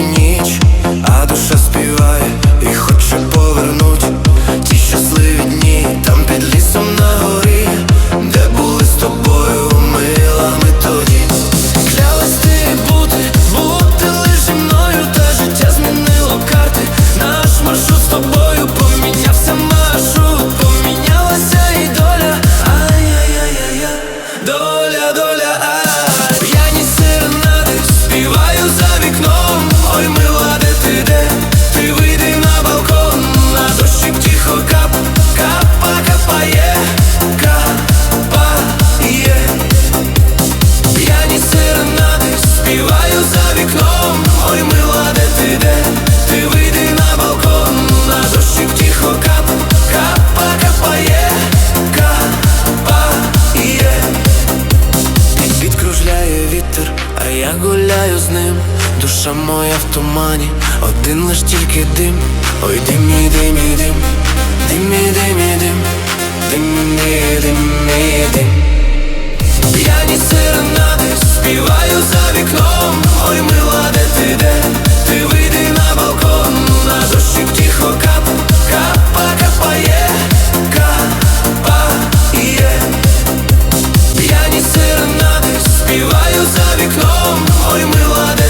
ніч, а душа співає і хоче повернуть ті щасливі дні, там під лісом на горі, де були з тобою милами тоді. Клялась ти бути, було б ти лиш зі мною, та життя змінило карти, наш маршрут з тобою. гуляю з ним, душа моя в тумані, один лиш тільки дим, ой дим, мій дим, мій дим, дим, мій дим, мій дим, дим, мій дим, мій дим. Я П'яні сиренади співаю за вікном, ой ми лікном, ой мила де